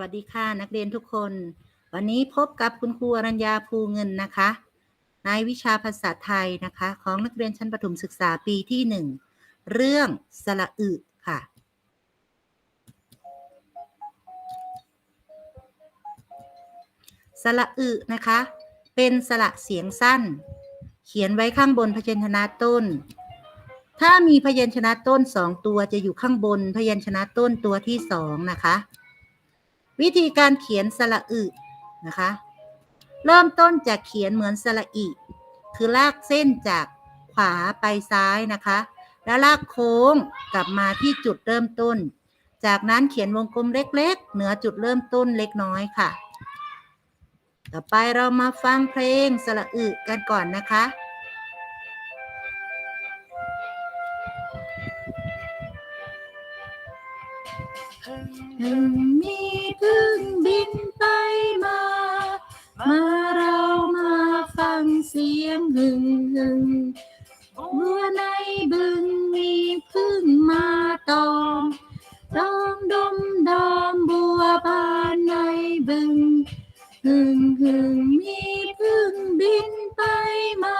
วัสดีค่ะนักเรียนทุกคน วันนี้พบกับคุณครูอรัญญาภูเงินนะคะในวิชาภาษาไทยนะคะ ของนักเรียนชั้นประถมศึกษาปีที่หนึ่งเรื่องสระอึค่ะ สระอึนะคะ เป็นสระเสียงสั้น เขียนไว้ข้างบนพยัญชนะต้น ถ้ามีพยัญชนะต้นสองตัวจะอยู่ข้างบนพยัญชนะต้นตัวที่สองนะคะ วิธีการเขียนสระอึนะคะ เริ่มต้นจากเขียนเหมือนสระอิคือลากเส้นจากขวาไปซ้ายนะคะ แล้วลากโค้งกลับมาที่จุดเริ่มต้น จากนั้นเขียนวงกลมเล็ก ๆ เหนือจุดเริ่มต้นเล็กน้อยค่ะ ต่อไปเรามาฟังเพลงสระอึกันก่อนนะคะหึงมี บานในบึงหึงหึงมีพึ่งบินไปมา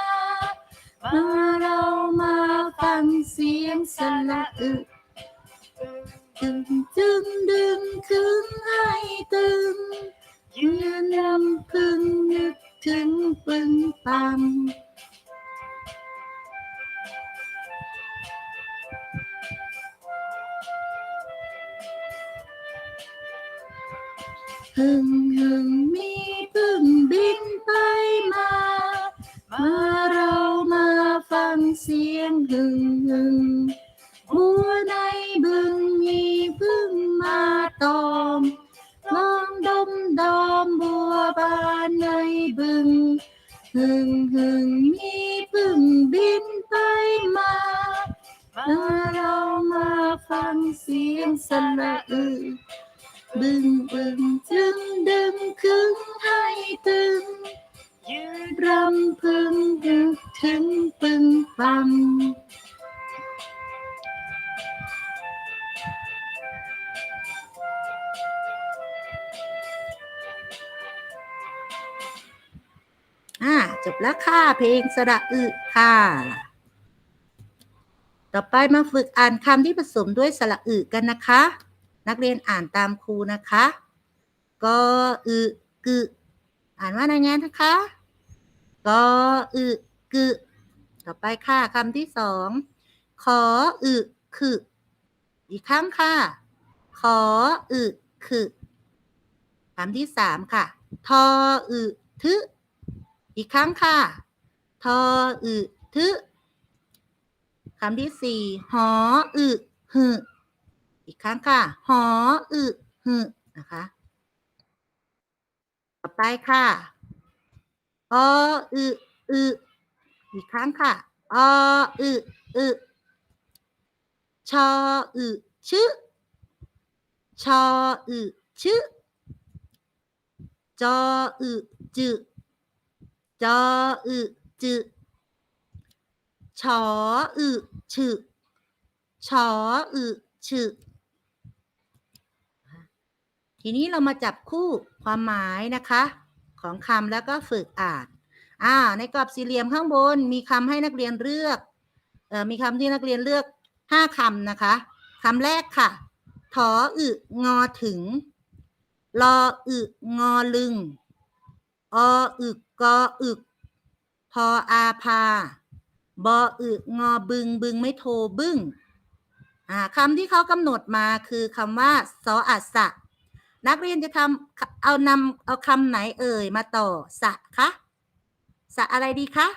มาเรามาฟังเสียงสละอึดึงดึง หึงหึงมีพึ่งบินไปมา มาเรามาฟังเสียงหึงหึงบัวในบึงมีพึ่งมาตอมลองดมดอมบัวบานในบึงหึงหึงมีพึ่งบินไปมามาเรามาฟังเสียงสละอึ บึงบึงจึงดึงคึงให้ตึง ยืนรำพึงนึกถึงปึงปังอ่าจบแล้วค่ะ เพลงสระอึค่ะ ต่อไปมาฝึกอ่านคำที่ผสมด้วยสระอึกันนะคะ นักเรียนอ่านตามครูนะคะกออึกึอ่านว่าไงั้นนะคะกออึกึต่อไปค่ะคำที่สองขออึคืออีกครั้งค่ะ ขออึคือคำที่สามค่ะ ทออึทึอีกครั้งค่ะ ทออึทึคำที่สี่หออึหึอีีกครั้งค่ะ หออึหึนะคะ ต่อไปค่ะ ออึอึอีกครั้งค่ะ ออึอึชออึชึชออึชึจออึจึจออึจึชออึฉึชออึฉึ ทีนี้เรามาจับคู่ความหมายนะคะ ของคำแล้วก็ฝึกอ่านอ่า ในกรอบสี่เหลี่ยมข้างบนมีคำให้นักเรียนเลือกเอ่อมีคำที่นักเรียนเลือกห้าคำนะคะคำแรกค่ะ ถออึงอถึง รออึงอลึง ออึกกออึก พออาพา บออึงอบึงบึงไม่โทบึ้งอ่าคำที่เขากำหนดมาคือคำว่า สออัสสะ นักเรียนจะทำเอานำเอาคำไหนเอ่ยมาต่อสะคะสะอะไรดีคะ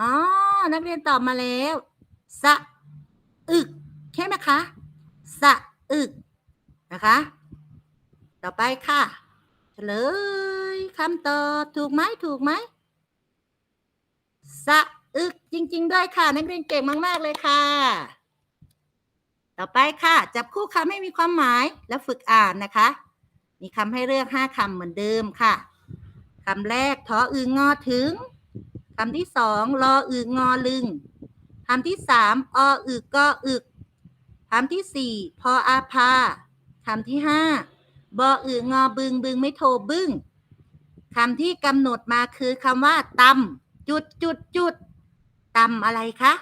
อ๋อนักเรียนตอบมาแล้วสะอึกใช่ไหมคะสะอึกนะคะ ต่อไปค่ะเฉลยคำตอบถูกไหมถูกไหมสะอึกจริง ๆ ด้วยค่ะ นักเรียนเก่งมาก ๆ เลยค่ะ ต่อไปค่ะ จับคู่คำให้มีความหมายและฝึกอ่านนะคะ มีคำให้เลือกห้าคำเหมือนเดิมค่ะคำแรกทออึงงอถึงคำที่สองรออึงงอลึงคำที่สามออึกก็อึกคำที่สี่พออาพาคำที่ห้าบออืองอบึงบึงไม่โทบึ้งคำที่กำหนดมาคือคำว่าตำจุดจุดจุดตำอะไรคะ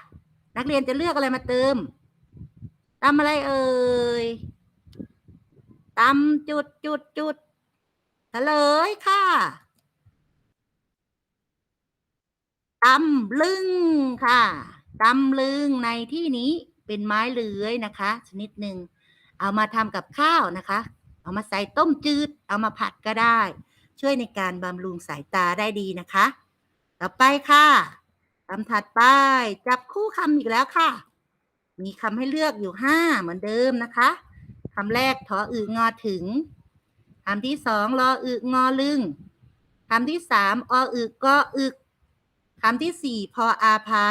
นักเรียนจะเลือกอะไรมาเติม ตำอะไรเอ่ยตำจุดจุดจุดเฉลยค่ะตำลึงค่ะตำลึงในที่นี้เป็นไม้เลื้อยนะคะ ชนิดหนึ่งเอามาทำกับข้าวนะคะ เอามาใส่ต้มจืด เอามาผัดก็ได้ ช่วยในการบำรุงสายตาได้ดีนะคะ ต่อไปค่ะคำถัดไป จับคู่คำอีกแล้วค่ะ มีคำให้เลือกอยู่ห้าเหมือนเดิมนะคะคำแรกถออึงอถึงคำที่สองรออึงอลึงคำที่สามออึกออึกคำที่สี่พออาพา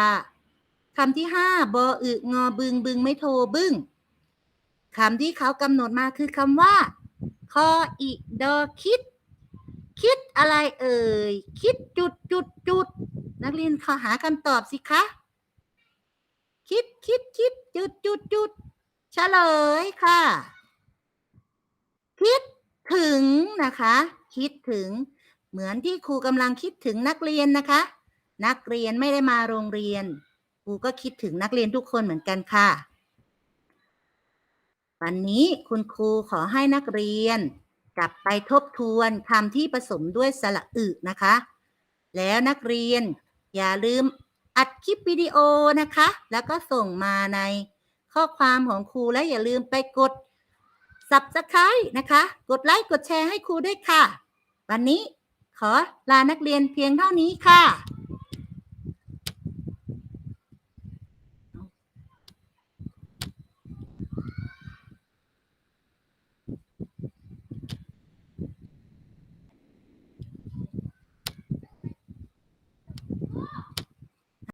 คำที่ห้าบออึงอบึงบึงไม่โทบึ้งคำที่เขากำหนดมาคือคำว่าคออิดอคิด คิดอะไรเอ่ย คิดจุดจุดจุด นักเรียนขอหาคำตอบสิคะ คิดคิดคิดจุดจุดจุดเฉลยค่ะ คิดถึงนะคะ คิดถึง เหมือนที่ครูกำลังคิดถึงนักเรียนนะคะ นักเรียนไม่ได้มาโรงเรียนครูก็คิดถึงนักเรียนทุกคนเหมือนกันค่ะ วันนี้คุณครูขอให้นักเรียน กลับไปทบทวนคำที่ผสมด้วยสระอึนะคะ แล้วนักเรียนอย่าลืม อัดคลิปวิดีโอนะคะ แล้วก็ส่งมาในข้อความของครูและอย่าลืมไปกด subscribe นะคะ กดไลค์กดแชร์ให้ครูด้วยค่ะ วันนี้ขอลานักเรียนเพียงเท่านี้ค่ะ